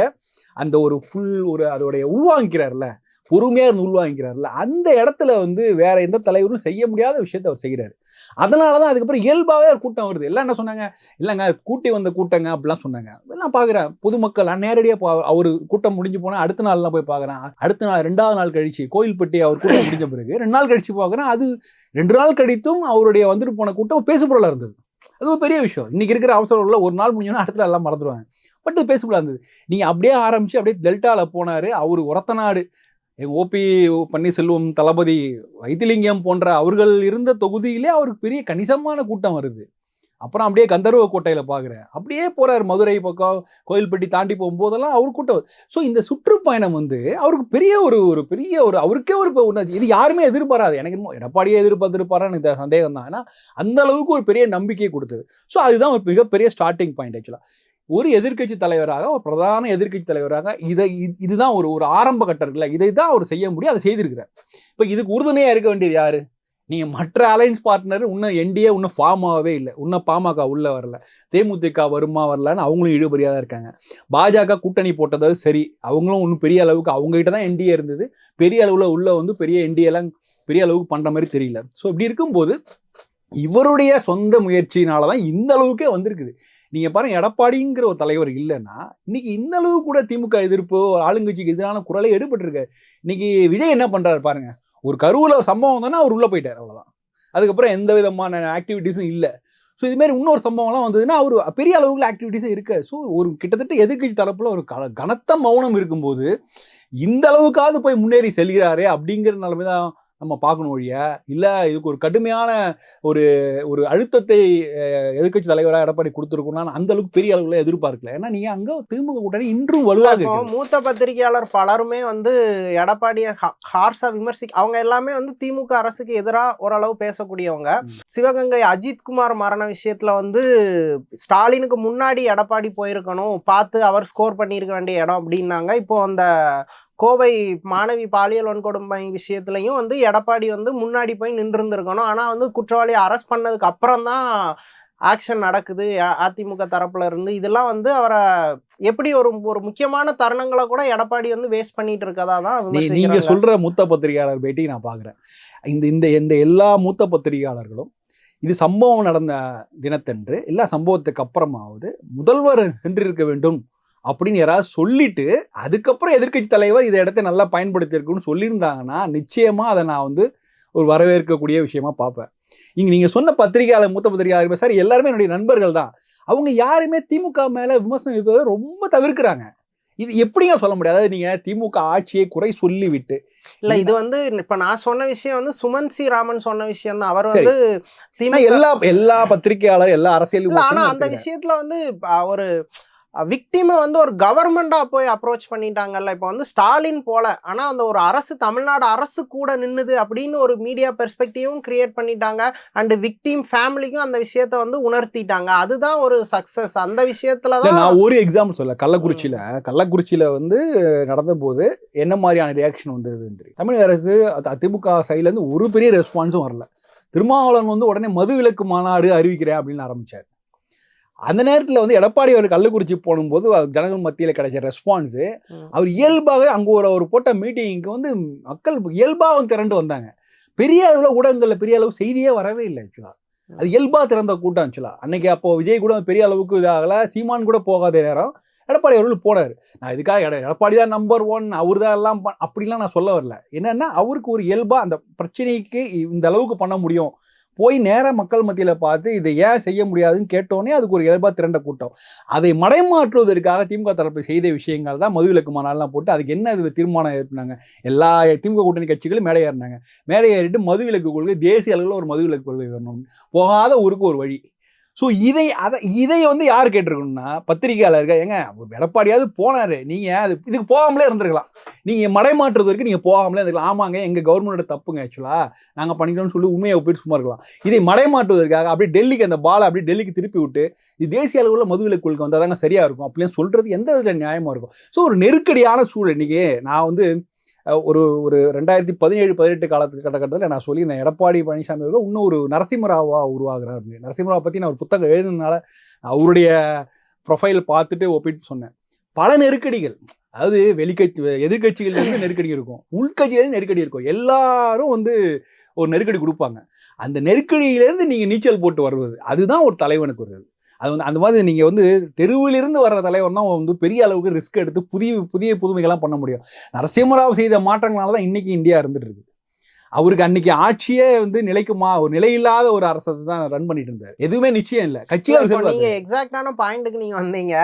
அந்த ஒரு ஃபுல் ஒரு அதோடைய உள்வாங்கிக்கிறார்ல பொறுமையாக இருந்து உள்வாங்கிக்கிறார்ல அந்த இடத்துல வந்து வேற எந்த தலைவரும் செய்ய முடியாத விஷயத்தை அவர் செய்கிறாரு அதனால தான் அதுக்கப்புறம் இயல்பாகவே ஒரு கூட்டம் வருது. எல்லாம் என்ன சொன்னாங்க? இல்லைங்க கூட்டி வந்த கூட்டங்க அப்படிலாம் சொன்னாங்க. நான் பார்க்குறேன் பொதுமக்கள் நேரடியாக அவர் கூட்டம் முடிஞ்சு போனால் அடுத்த நாள்லாம் போய் பார்க்குறேன் அடுத்த நாள் ரெண்டாவது நாள் கழிச்சு கோயில்பட்டி அவர் கூட்டம் முடிஞ்ச பிறகு ரெண்டு நாள் கழிச்சு பார்க்குறேன் அது ரெண்டு நாள் கழித்தும் அவருடைய வந்துட்டு போன கூட்டம் பேசுபொருளாக இருந்தது. அது ஒரு பெரிய விஷயம். இன்னைக்கு இருக்கிற அவசரம் உள்ள ஒரு நாள் முடிஞ்சோன்னா அடுத்த நாள் எல்லாம் மறந்துடுவாங்க பட் இது இருந்தது நீங்கள் அப்படியே ஆரம்பிச்சு அப்படியே டெல்டாவில் போனார் அவர் உரத்த நாடு. எங்கள் ஓபி பன்னீர்செல்வம் தளபதி வைத்திலிங்கம் போன்ற அவர்கள் இருந்த தொகுதியிலே அவருக்கு பெரிய கணிசமான கூட்டம் வருது. அப்புறம் அப்படியே கந்தர்வ கோட்டையில் பார்க்குறேன் அப்படியே போகிறார் மதுரை பக்கம் கோயில்பட்டி தாண்டி போகும்போதெல்லாம் அவர் கூட்டம் ஸோ இந்த சுற்றுப்பயணம் வந்து அவருக்கு பெரிய ஒரு ஒரு பெரிய ஒரு அவருக்கே ஒரு உணர்ச்சி. இது யாருமே எதிர்பாராது. எனக்கு என்னமோ எடப்பாடியே எதிர்பார்த்துருப்பாரான்னு எனக்கு சந்தேகம் தான் ஏன்னா அந்த அளவுக்கு ஒரு பெரிய நம்பிக்கையை கொடுத்தது. ஸோ அதுதான் ஒரு மிகப்பெரிய ஸ்டார்டிங் பாயிண்ட் ஆக்சுவலாக ஒரு எதிர்க்கட்சி தலைவராக ஒரு பிரதான எதிர்க்கட்சி தலைவராக இதை இதுதான் ஒரு ஒரு ஆரம்ப கட்டம் இருக்குல்ல. இதை தான் அவர் செய்ய முடியும் அதை செய்திருக்கிறார். இப்போ இதுக்கு உறுதுணையாக இருக்க வேண்டியது யாரு? நீங்கள் மற்ற அலையன்ஸ் பார்ட்னர் இன்னும் என்டிஏ இன்னும் ஃபார்ம் ஆகவே இல்லை. இன்னும் பாமக உள்ளே வரல. தேமுதிக வருமா வரலன்னு அவங்களும் இழுபறியாக தான் இருக்காங்க. பாஜக கூட்டணி போட்டதாவது சரி அவங்களும் இன்னும் பெரிய அளவுக்கு அவங்ககிட்ட தான் என்டிஏ இருந்தது. பெரிய அளவில் உள்ளே வந்து பெரிய என்டிஏலாம் பெரிய அளவுக்கு பண்ணுற மாதிரி தெரியல. ஸோ இப்படி இருக்கும்போது இவருடைய சொந்த முயற்சியினால தான் இந்த அளவுக்கே வந்திருக்குது. நீங்க பாருங்க எடப்பாடிங்கிற ஒரு தலைவர் இல்லைன்னா இன்னைக்கு இந்த அளவு கூட திமுக எதிர்ப்பு ஆளுங்கட்சிக்கு எதிரான குரலை எடுபட்டிருக்கு இன்னைக்கு விஜய் என்ன பண்றாரு பாருங்க ஒரு கருவில் சம்பவம் தானே அவர் உள்ள போயிட்டார் அவ்வளோதான் அதுக்கப்புறம் எந்த விதமான ஆக்டிவிட்டீஸும் இல்லை. ஸோ இதுமாரி இன்னொரு சம்பவம்லாம் வந்ததுன்னா அவர் பெரிய அளவுக்கு ஆக்டிவிட்டீஸும் இருக்கு ஸோ ஒரு கிட்டத்தட்ட எதிர்கட்சி தரப்புல ஒரு க கனத்த மௌனம் இருக்கும்போது இந்த அளவுக்காவது போய் முன்னேறி செல்கிறாரே அப்படிங்கிற நிலைமை தான் நம்ம பார்க்கணும் ஒழிய. இல்லை இதுக்கு ஒரு கடுமையான ஒரு ஒரு அழுத்தத்தை எதிர்க்கட்சி தலைவராக எடப்பாடி கொடுத்துருக்கோம்னா அந்த அளவுக்கு பெரிய அளவில் எதிர்பார்க்கல. ஏன்னா நீங்க அங்க திமுக கூட்டணி இன்றும் வலுவாக மூத்த பத்திரிகையாளர் பலருமே வந்து எடப்பாடிய ஹார்ஸா விமர்சி அவங்க எல்லாமே வந்து திமுக அரசுக்கு எதிராக ஓரளவு பேசக்கூடியவங்க. சிவகங்கை அஜித் குமார் மரண விஷயத்துல வந்து ஸ்டாலினுக்கு முன்னாடி எடப்பாடி போயிருக்கணும் பார்த்து அவர் ஸ்கோர் பண்ணியிருக்க வேண்டிய இடம் அப்படின்னாங்க. இப்போ அந்த கோவை மாணவி பாலியல் வன்கொடுமை விஷயத்துலயும் வந்து எடப்பாடி வந்து முன்னாடி போய் நின்றுருந்துருக்கணும். ஆனா வந்து குற்றவாளி அரெஸ்ட் பண்ணதுக்கு அப்புறம் தான் ஆக்ஷன் நடக்குது. அதிமுக தரப்புல இருந்து. இதெல்லாம் வந்து அவரை எப்படி ஒரு ஒரு முக்கியமான தருணங்களை கூட எடப்பாடி வந்து வேஸ்ட் பண்ணிட்டு இருக்கதா தான் நீங்க. சொல்ற மூத்த பத்திரிகையாளர் பேட்டி நான் பார்க்குறேன். இந்த இந்த இந்த எல்லா மூத்த பத்திரிகையாளர்களும் இது சம்பவம் நடந்த தினத்தன்று இல்லை சம்பவத்துக்கு அப்புறமாவது முதல்வர் சென்றிருக்க வேண்டும் அப்படின்னு யாராவது சொல்லிட்டு அதுக்கப்புறம் எதிர்க்கட்சி தலைவர் இதை இடத்த நல்லா பயன்படுத்தியிருக்குன்னு சொல்லியிருந்தாங்கன்னா நிச்சயமா அதை நான் வந்து ஒரு வரவேற்கக்கூடிய விஷயமா பார்ப்பேன். இங்க நீங்க சொன்ன பத்திரிகையாளர் மூத்த பத்திரிகையாளர் சார் எல்லாருமே என்னுடைய நண்பர்கள் தான். அவங்க யாருமே திமுக மேல விமர்சனம் வைப்பதை ரொம்ப தவிர்க்கிறாங்க. இது எப்படிங்க சொல்ல முடியாது நீங்க திமுக ஆட்சியை குறை சொல்லிவிட்டு. இல்ல இது வந்து இப்ப நான் சொன்ன விஷயம் வந்து சுமன் சி ராமன் சொன்ன விஷயம் தான். அவர். வந்து எல்லா எல்லா பத்திரிகையாளர் எல்லா அரசியல் ஆனா அந்த. விஷயத்துல வந்து ஒரு விக்டிமை வந்து ஒரு கவர்மெண்டா போய் அப்ரோச் பண்ணிட்டாங்கல்ல. இப்போ வந்து ஸ்டாலின் போல. ஆனா அந்த ஒரு அரசு தமிழ்நாடு அரசு கூட நின்னுது அப்படின்னு ஒரு மீடியா பெர்ஸ்பெக்டிவும் கிரியேட் பண்ணிட்டாங்க. அண்ட் விக்டிம் ஃபேமிலிக்கும் அந்த விஷயத்த வந்து உணர்த்திட்டாங்க. அதுதான் ஒரு சக்சஸ் அந்த விஷயத்துல தான் நான் ஒரு எக்ஸாம்பிள் சொல்ல கள்ளக்குறிச்சியில கள்ளக்குறிச்சியில வந்து நடந்த போது என்ன மாதிரியான ரியாக்ஷன் வந்ததுன்னு தெரியும். தமிழக அரசு அ- திமுக சைடுல இருந்து ஒரு பெரிய ரெஸ்பான்ஸும் வரல. திருமாவளவன் வந்து உடனே மது விலக்கு மாநாடு அறிவிக்கிறேன் அப்படின்னு ஆரம்பிச்சார். அந்த நேரத்துல வந்து எடப்பாடி அவர் கள்ளக்குறிச்சி போகும்போது ஜனங்கள் மத்தியில கிடைச்ச ரெஸ்பான்ஸ். அவர் இயல்பாகவே அங்க ஒரு அவர் போட்ட மீட்டிங்க்கு வந்து மக்கள் இயல்பா வந்து திரண்டு வந்தாங்க. பெரிய அளவுல ஊடகங்கள்ல பெரிய அளவு செய்தியே வரவே இல்லை ஆக்சுவலா அது இயல்பா திறந்த கூட்டம் ஆக்சுவலா அன்னைக்கு அப்போ விஜய் கூட பெரிய அளவுக்கு இதாகல சீமான் கூட போகாத நேரம் எடப்பாடி அவர்கள் போனார். நான் இதுக்காக எட எடப்பாடி தான் நம்பர் ஒன் அவர் தான் எல்லாம் பண்- அப்படிலாம் நான் சொல்ல வரல. என்னன்னா அவருக்கு ஒரு இயல்பா அந்த பிரச்சனைக்கு இந்த அளவுக்கு பண்ண முடியும். போய் நேராக மக்கள் மத்தியில் பார்த்து இதை ஏன் செய்ய முடியாதுன்னு கேட்டோன்னே அதுக்கு ஒரு இயல்பா திரண்ட கூட்டம். அதை மடைமாற்றுவதற்காக திமுக தரப்பு செய்த விஷயங்கள் தான் மதுவிலக்கு மாநாளெலாம் போட்டு அதுக்கு என்ன இது தீர்மானம் ஏற்பினாங்க? எல்லா திமுக கூட்டணி கட்சிகளும் மேடை ஏறினாங்க. மேடை ஏறிட்டு மதுவிலக்கு கொள்கை தேசிய அளவில் ஒரு மதுவிலக்கு கொள்கை வரணும். போகாத ஊருக்கு ஒரு வழி. ஸோ இதை அதை இதை வந்து யார் கேட்டிருக்கணும்னா பத்திரிகையாளர்கள் ஏங்க ஒரு எடப்பாடியாவது போனாரு நீங்க அது இதுக்கு போகாமலே இருந்திருக்கலாம். நீங்க மடைமாற்றுறது வரைக்கும் நீங்க போகாமலே இருந்திருக்கலாம். ஆமாங்க எங்க கவர்மெண்டோட தப்புங்க ஆக்சுவலா நாங்க பண்ணிக்கணும்னு சொல்லி உண்மையை போயிட்டு சும்மா இருக்கலாம். இதை மடைமாற்றுவதற்காக அப்படியே டெல்லிக்கு அந்த பாலை அப்படியே டெல்லிக்கு திருப்பி விட்டு இது தேசிய அளவில் மதுவிலக்கு கொள்கை வந்தால் தாங்க சரியா இருக்கும். அப்படின்னு சொல்றது எந்த விதத்தில் நியாயமா இருக்கும்? ஸோ ஒரு நெருக்கடியான சூழல். இன்னைக்கு நான் வந்து ஒரு ஒரு ரெண்டாயிரத்தி பதினேழு பதினெட்டு காலத்துக்கு கட்டக்கட்டத்தில் நான் சொல்லியிருந்தேன் எடப்பாடி பழனிசாமி அவர்கள் இன்னும் ஒரு நரசிம்மராவாக உருவாகிறார் அப்படின்னு. நரசிம்மராவை பற்றி நான் ஒரு புத்தகம் எழுதுனதுனால அவருடைய ப்ரொஃபைல் பார்த்துட்டு ஒப்பிட்டு சொன்னேன். பல நெருக்கடிகள். அதாவது வெளிக்கட்சி எதிர்கட்சிகள்லேருந்து நெருக்கடி இருக்கும். உள்கட்சியிலேருந்து நெருக்கடி இருக்கும். எல்லாரும் வந்து ஒரு நெருக்கடி கொடுப்பாங்க. அந்த நெருக்கடியிலேருந்து நீங்கள் நீச்சல் போட்டு வருவது. அதுதான் ஒரு தலைவனுக்கு வருது அது வந்து அந்த மாதிரி நீங்கள் வந்து தெருவிலிருந்து வர்ற தலைவன் தான் வந்து பெரிய அளவுக்கு ரிஸ்க் எடுத்து புதிய புதிய புதுமைகள்லாம் பண்ண முடியும். நரசிம்மராவ் செய்த மாற்றங்களால தான் இன்னைக்கு இந்தியா இருந்துட்டு இருக்கு அவருக்கு அன்னைக்கு ஆட்சியே வந்து நிலைக்குமா ஒரு நிலையில்லாத ஒரு அரசை தான் ரன் பண்ணிட்டு இருந்தார். எதுவுமே நிச்சயம் இல்லை. கட்சியில் நீங்க எக்ஸாக்டான பாயிண்ட்டுக்கு நீங்க வந்தீங்க.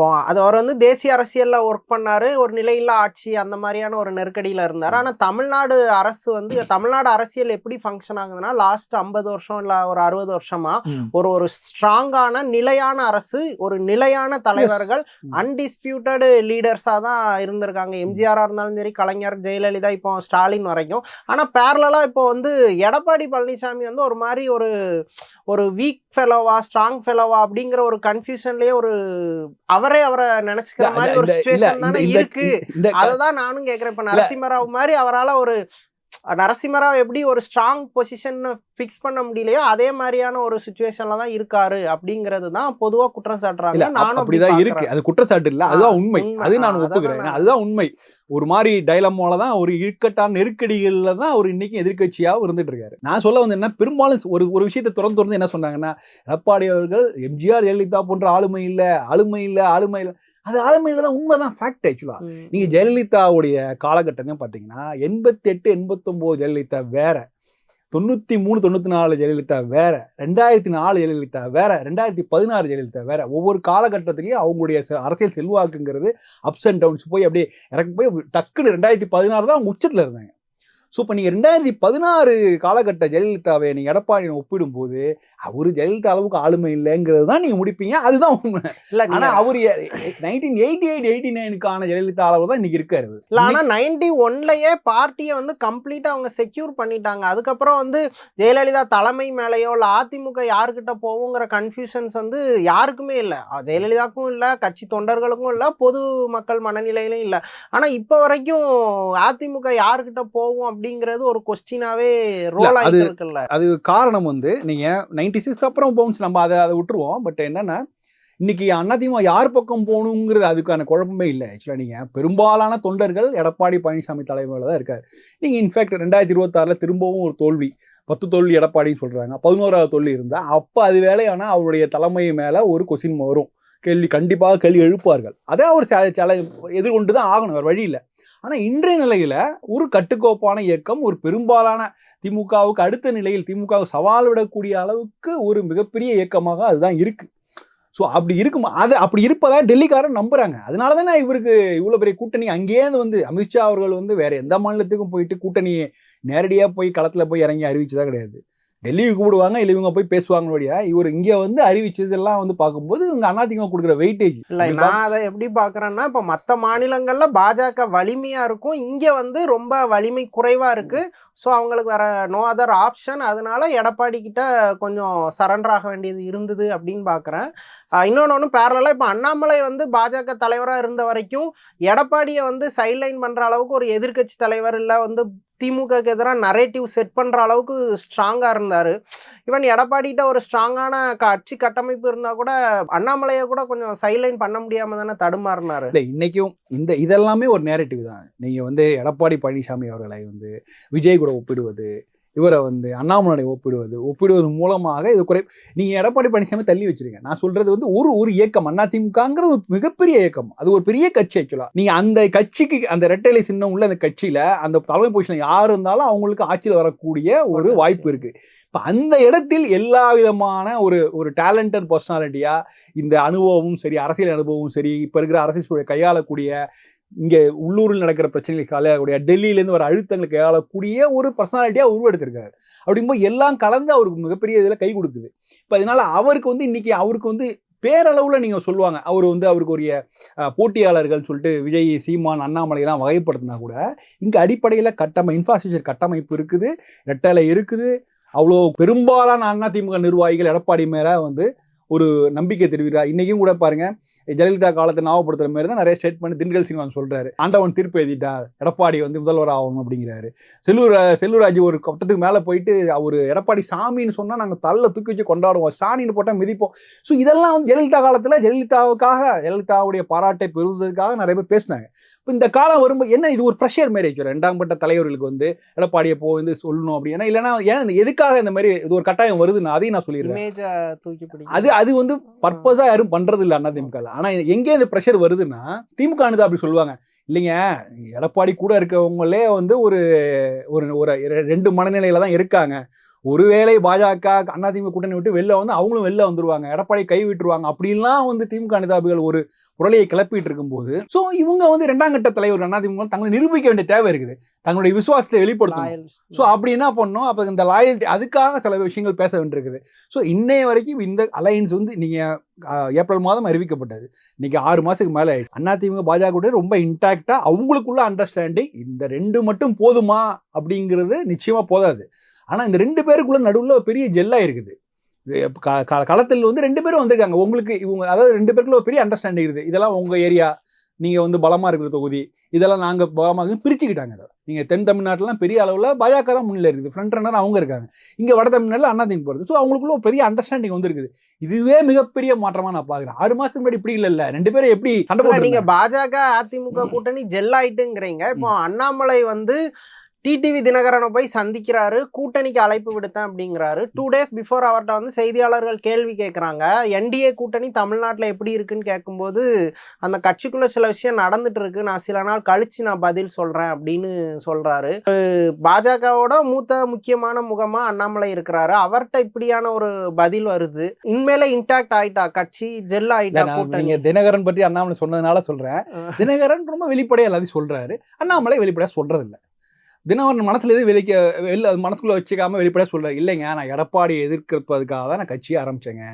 இப்போ அது அவர் வந்து தேசிய அரசியல்ல ஒர்க் பண்ணாரு. ஒரு நிலையில்லா ஆட்சி அந்த மாதிரியான ஒரு நெருக்கடியில இருந்தாரு. ஆனா தமிழ்நாடு அரசு வந்து தமிழ்நாடு அரசியல் எப்படி ஃபங்க்ஷன் ஆகுதுன்னா லாஸ்ட் ஐம்பது வருஷம் இல்ல ஒரு அறுபது வருஷமா. ஒரு ஒரு ஸ்ட்ராங்கான நிலையான அரசு ஒரு நிலையான தலைவர்கள். அன்டிஸ்பியூட்டட் லீடர்ஸா தான் இருந்திருக்காங்க. எம்ஜிஆரா இருந்தாலும் சரி கலைஞர் ஜெயலலிதா இப்போ ஸ்டாலின் வரைக்கும். ஆனா பேரலா இப்போ வந்து எடப்பாடி பழனிசாமி வந்து ஒரு மாதிரி ஒரு ஒரு வீக் ஃபெலோவா ஸ்ட்ராங் ஃபெலோவா அப்படிங்கிற ஒரு கன்ஃபியூஷன்லயே ஒரு அவரே அவரை நினைச்சுக்கிற இல்ல, மாதிரி ஒரு சுச்சுவேஷன் தானே இருக்கு. அததான் நானும் கேக்குறேன். இப்ப நரசிம்மராவ் மாதிரி அவரால ஒரு நரசிம்மராவ் எப்படி ஒரு ஸ்ட்ராங் பொசிஷன் ஃபிக்ஸ் பண்ண முடியலையோ அதே மாதிரியான ஒரு சுச்சுவேஷன்ல தான் இருக்காரு அப்படிங்கிறது தான் பொதுவா குற்றம் சாட்டுறாங்க. நானும் அப்படிதான் அப்படி இருக்கு. அது குற்றச்சாட்டு இல்ல. அதுதான் உண்மை. அது நான் ஒப்புக்கிறேன். அதுதான் உண்மை. ஒரு மாதிரி டைலமோல தான் ஒரு இக்கட்டான நெருக்கடிகள்ல தான் அவர் இன்னைக்கு எதிர்க்கட்சியாக இருந்துட்டு இருக்காரு. நான் சொல்ல வந்து என்ன பெரும்பாலும் ஒரு ஒரு விஷயத்தை திறந்து திறந்து என்ன சொன்னாங்கன்னா எடப்பாடி அவர்கள் எம்ஜிஆர் ஜெயலலிதா போன்ற ஆளுமை இல்ல ஆளுமை இல்ல ஆளுமை இல்ல. அது ஆளுமை இல்ல தான் உண்மைதான் ஃபேக்ட் ஆக்சுவலா ம். நீங்க ஜெயலலிதாவுடைய காலகட்டம் பார்த்தீங்கன்னா எண்பத்தி எட்டு எண்பத்தொம்போது ஜெயலலிதா வேற. தொண்ணூத்தி மூணு தொண்ணூத்தி நாலு ஜெயலலிதா வேற ரெண்டாயிரத்தி நாலு ஜெயலலிதா வேற ரெண்டாயிரத்தி பதினாறு ஜெயலலிதா வேற. ஒவ்வொரு காலகட்டத்திலையும் அவங்களுடைய அரசியல் செல்வாக்குங்கிறது அப்ஸ் அண்ட் டவுன்ஸ் போய் அப்படியே இறக்கு போய் டக்குன்னு ரெண்டாயிரத்தி பதினாறு தான் அவங்க உச்சத்துல இருந்தாங்க. ஸோ இப்போ நீங்கள் ரெண்டாயிரத்தி பதினாறு காலகட்ட ஜெயலலிதாவை நீங்கள் எடப்பாடியை ஒப்பிடும்போது அவர் ஜெயலலிதா அளவுக்கு ஆளுமை இல்லைங்கிறது தான் நீங்கள் முடிப்பீங்க. அதுதான் உண்மை. இல்ல ஆனா நீங்க- அவர் நைன்டீன் எயிட்டி எயிட் எயிட்டி நைனுக்கான ஜெயலலிதா அளவு தான் இன்னைக்கு இருக்காரு. இல்ல ஆனா நைன்டி ஒன்லயே பார்ட்டியை வந்து கம்ப்ளீட்டா அவங்க செக்யூர் பண்ணிட்டாங்க. அதுக்கப்புறம் வந்து ஜெயலலிதா தலைமை மேலேயோ இல்ல அதிமுக யாருக்கிட்ட போகுங்கிற கன்ஃபியூஷன்ஸ் வந்து யாருக்குமே இல்ல. ஜெயலலிதாக்கும் இல்ல கட்சி தொண்டர்களுக்கும் இல்ல பொது மக்கள் மனநிலையிலும் இல்ல. ஆனா இப்ப வரைக்கும் அதிமுக யாருக்கிட்ட போகும் அப்படிங்கிறது ஒரு கொஸ்டினாவே ரோல் அது- இருக்குல்ல. அது காரணம் வந்து நீங்க நைன்டி சிக்ஸ்க்கு அப்புறம் பவுன்ஸ் நம்ம அதை அதை விட்டுருவோம். பட் என்னன்னா இன்னைக்கு அதிமுக யார் பக்கம் போகணுங்கிறது அதுக்கான குழப்பமே இல்லை. ஆக்சுவலாக நீங்கள் பெரும்பாலான தொண்டர்கள் எடப்பாடி பழனிசாமி தலைமையில் தான் இருக்காரு. நீங்கள் இன்ஃபேக்ட் ரெண்டாயிரத்தி இருபத்தாறில் திரும்பவும் ஒரு தோல்வி பத்து தோல்வி எடப்பாடின்னு சொல்கிறாங்க பதினோராவது தோல்வி இருந்தால் அப்போ அது வேலையானா அவருடைய தலைமை மேலே ஒரு கொஸ்டின் வரும். கேள்வி கண்டிப்பாக கேள்வி எழுப்புவார்கள். அதை அவர் சல எதிர்கொண்டு தான் ஆகணும். வேறு வழி இல்லை. ஆனால் இன்றைய நிலையில் ஒரு கட்டுக்கோப்பான இயக்கம் ஒரு பெரும்பாலான திமுகவுக்கு அடுத்த நிலையில் திமுகவுக்கு சவால் விடக்கூடிய அளவுக்கு ஒரு மிகப்பெரிய இயக்கமாக அதுதான் இருக்குது ஸோ அப்படி இருக்கும் அது அப்படி இருப்பதா டெல்லிக்காரன் நம்புறாங்க. அதனால தானே இவருக்கு இவ்வளோ பெரிய கூட்டணி? அங்கேயிருந்து வந்து அமித்ஷா அவர்கள் வந்து வேற எந்த மாநிலத்துக்கும் போயிட்டு கூட்டணியை நேரடியாக போய் களத்தில் போய் இறங்கி அறிவிச்சதா கிடையாது. டெல்லிக்கு கூப்பிடுவாங்க இல்லை இவங்க போய் பேசுவாங்க வழியா இவர் இங்கே வந்து அறிவிச்சதெல்லாம் வந்து பார்க்கும்போது இவங்க அதிமுக கொடுக்குற வெயிட்டேஜ் இல்ல நான் அதை எப்படி பாக்குறேன்னா இப்ப மத்த மாநிலங்கள்ல பாஜக வலிமையா இருக்கும் இங்க வந்து ரொம்ப வலிமை குறைவா இருக்கு. ஸோ அவங்களுக்கு வேற நோ அதர் ஆப்ஷன் அதனால எடப்பாடி கிட்ட கொஞ்சம் சரண்டர் ஆக வேண்டியது இருந்தது அப்படின்னு பாக்குறேன் இன்னொன்று ஒன்று பேரலாக இப்போ அண்ணாமலை வந்து பாஜக தலைவராக இருந்த வரைக்கும் எடப்பாடியை வந்து சைட்லைன் பண்ணுற அளவுக்கு ஒரு எதிர்க்கட்சி தலைவர் இல்லை வந்து திமுகக்கு எதிராக நரேட்டிவ் செட் பண்ணுற அளவுக்கு ஸ்ட்ராங்காக இருந்தார். ஈவன் எடப்பாடிகிட்ட ஒரு ஸ்ட்ராங்கான கட்சி கட்டமைப்பு இருந்தால் கூட அண்ணாமலையை கூட கொஞ்சம் சைட்லைன் பண்ண முடியாமல் தானே தடுமாறினார். இல்லை இன்றைக்கும் இந்த இதெல்லாமே ஒரு நேரட்டிவ் தான். நீங்கள் வந்து எடப்பாடி பழனிசாமி அவர்களை வந்து விஜய் கூட ஒப்பிடுவது இவரை வந்து அண்ணாமலை ஒப்பிடுவது ஒப்பிடுவது மூலமாக இது குறை நீங்கள் எடப்பாடி பழனிசாமி தள்ளி வச்சிருங்க. நான் சொல்றது வந்து ஒரு ஒரு இயக்கம் அதிமுகங்கிறது ஒரு மிகப்பெரிய இயக்கம். அது ஒரு பெரிய கட்சி ஆக்சுவலாக நீங்கள் அந்த கட்சிக்கு அந்த ரெட்டைலை சின்னம் உள்ள அந்த கட்சியில் அந்த தலைமை பொசிஷன் யார் இருந்தாலும் அவங்களுக்கு ஆட்சியில் வரக்கூடிய ஒரு வாய்ப்பு இருக்கு. இப்போ அந்த இடத்தில் எல்லா விதமான ஒரு ஒரு டேலண்டட் பர்சனாலிட்டியாக இந்த அனுபவமும் சரி அரசியல் அனுபவமும் சரி இப்போ இருக்கிற அரசியல் சூழலை கையாளக்கூடிய இங்கே உள்ளூரில் நடக்கிற பிரச்சனைகளுக்கு காலையாகக்கூடிய டெல்லியிலேருந்து வர அழுத்தங்களுக்கு கையாளக்கூடிய ஒரு பர்சனாலிட்டியாக உருவெடுத்திருக்காரு. அப்படிங்கும்போது எல்லாம் கலந்து அவருக்கு மிகப்பெரிய இதில் கை கொடுக்குது. இப்போ அதனால் அவருக்கு வந்து இன்றைக்கி அவருக்கு வந்து பேரளவில் நீங்கள் சொல்லுவாங்க. அவர் வந்து அவருக்கு போட்டியாளர்கள் சொல்லிட்டு விஜய் சீமான் அண்ணாமலையெல்லாம் வகைப்படுத்தினா கூட இங்கே அடிப்படையில் கட்டமை இன்ஃப்ராஸ்ட்ரக்சர் கட்டமைப்பு இருக்குது ரெட்டலை இருக்குது. அவ்வளோ பெரும்பாலான அதிமுக நிர்வாகிகள் எடப்பாடி மேலே வந்து ஒரு நம்பிக்கை தெரிவிக்கிறார். இன்றைக்கும் கூட பாருங்கள் ஜெயலலிதா காலத்தை ஞாபகப்படுத்துற மாதிரி தான் நிறைய ஸ்டேட்மெண்ட் திண்டுக்கல் சீனிவாசன் சொல்றாரு. ஆண்டவன் தீர்ப்பு எழுதிட்டார் எடப்பாடி வந்து முதல்வர் ஆகணும் அப்படிங்கிறாரு. செல்லூர் செல்லூராஜ் ஒரு கட்டத்துக்கு மேலே போயிட்டு அவர் எடப்பாடி சாமின்னு சொன்னா நாங்க தள்ள தூக்கி வச்சு கொண்டாடுவோம். சாணின்னு போட்டா மிதிப்போம். ஸோ இதெல்லாம் வந்து ஜெயலலிதா காலத்துல ஜெயலலிதாவுக்காக ஜெயலலிதாவுடைய பாராட்டை பெறுவதற்காக நிறைய பேர் பேசினாங்க. இந்த காலம் வரும்போது என்ன இது ஒரு ப்ரெஷர் மேரேஜ் ரெண்டாம் பட்ட தலைவர்களுக்கு வந்து எடப்பாடியை போ வந்து சொல்லணும் அப்படின்னா. இல்லைன்னா ஏன் இந்த எதுக்காக இந்த மாதிரி இது ஒரு கட்டாயம் வருதுன்னு அதையும் நான் சொல்லிடுறேன். அது அது வந்து பர்பஸா யாரும் பண்றது இல்ல அண்ணா திமுக ஆனா இது எங்கே இந்த ப்ரெஷர் வருதுன்னா திமுக அனுதா அப்படி சொல்லுவாங்க. இல்லைங்க. எடப்பாடி கூட இருக்கவங்களே வந்து ஒரு ஒரு ஒரு ரெண்டு மனநிலையில தான் இருக்காங்க. ஒருவேளை பாஜக அதிமுக கூட்டணி விட்டு வெளில வந்து அவங்களும் வெளில வந்துருவாங்க. எடப்பாடி கை விட்டுருவாங்க. அப்படிலாம் வந்து திமுக அனுதாபிகள் ஒரு புரளியை கிளப்பிட்டு இருக்கும்போது ஸோ இவங்க வந்து இரண்டாம் கட்ட தலைவர் அதிமுக தங்களை நிரூபிக்க வேண்டிய தேவை இருக்குது. தங்களுடைய விசுவாசத்தை வெளிப்படுத்தணும். ஸோ அப்படி என்ன பண்ணோம் அப்போ இந்த லாயல்ட்டி அதுக்காக சில விஷயங்கள் பேச வேண்டியிருக்குது. ஸோ இன்னைய வரைக்கும் இந்த அலையன்ஸ் வந்து நீங்கள் ஏப்ரல் மாதம் அறிவிக்கப்பட்டது. இன்னைக்கு ஆறு மாதத்துக்கு மேலே ஆயிடுச்சு. அதிமுக பாஜக கூட ரொம்ப இன்டாக்டாக அவங்களுக்குள்ள அண்டர்ஸ்டாண்டிங் இந்த ரெண்டு மட்டும் போதுமா அப்படிங்கிறது நிச்சயமாக போதாது. ஆனால் இந்த ரெண்டு பேருக்குள்ள நடுவில் பெரிய ஜெல்லாக இருக்குது க- களத்தில் வந்து ரெண்டு பேரும் வந்திருக்காங்க. உங்களுக்கு இவங்க அதாவது ரெண்டு பேருக்குள்ள பெரிய அண்டர்ஸ்டாண்டிங் இருக்குது. இதெல்லாம் உங்கள் ஏரியா நீங்கள் வந்து பலமாக இருக்கிற தொகுதி இதெல்லாம் நாங்கள் பலமாக பிரிச்சுக்கிட்டாங்க அதை. நீங்கள் தென் தமிழ்நாட்டிலாம் பெரிய அளவில் பாஜக தான் முன்னிலை இருக்குது. ஃப்ரண்ட் ரன்னர் அவங்க இருக்காங்க. இங்கே வட தமிழ்நாட்டில் அண்ணா திமுக போகிறது ஸோ அவங்களுக்குள்ள ஒரு பெரிய அண்டர்ஸ்டாண்டிங் வந்துருக்குது. இதுவே மிகப்பெரிய மாற்றமா நான் பார்க்குறேன். ஆறு மாதத்துக்கு முன்னாடி இப்படி இல்லைல்ல. ரெண்டு பேரும் எப்படி சண்டை இல்ல, நீங்க போட்டு பாஜக அதிமுக கூட்டணி ஜெல் ஆயிட்டுங்கிறீங்க. இப்போ அண்ணாமலை வந்து டிடிவி தினகரனை போய் சந்திக்கிறாரு கூட்டணிக்கு அழைப்பு விடுத்தேன் அப்படிங்கிறாரு. டூ டேஸ் பிஃபோர் அவர்கிட்ட வந்து செய்தியாளர்கள் கேள்வி கேட்குறாங்க என்டிஏ கூட்டணி தமிழ்நாட்டில் எப்படி இருக்குன்னு கேட்கும்போது அந்த கட்சிக்குள்ள சில விஷயம் நடந்துட்டு இருக்கு. நான் சில நாள் கழிச்சு நான் பதில் சொல்றேன் அப்படின்னு சொல்றாரு. பாஜகவோட மூத்த முக்கியமான முகமா அண்ணாமலை இருக்கிறாரு. அவர்கிட்ட இப்படியான ஒரு பதில் வருது. உண்மையில இன்டாக்ட் ஆயிட்டா கட்சி ஜெல் ஆயிட்டா கூட்டணி? நீங்க தினகரன் பற்றி அண்ணாமலை சொன்னதுனால சொல்றேன். தினகரன் ரொம்ப வெளிப்படையா எல்லாத்தையும் சொல்றாரு. அண்ணாமலை வெளிப்படையா சொல்றது தினவரன் மனசுல எதுவும் வெளிக்க வெளில மனசுக்குள்ள வச்சுக்காம வெளிப்படையா சொல்றாரு. இல்லைங்க நான் எடப்பாடியை எதிர்க்கிறதுக்காக தான் நான் கட்சியை ஆரம்பிச்சேங்க.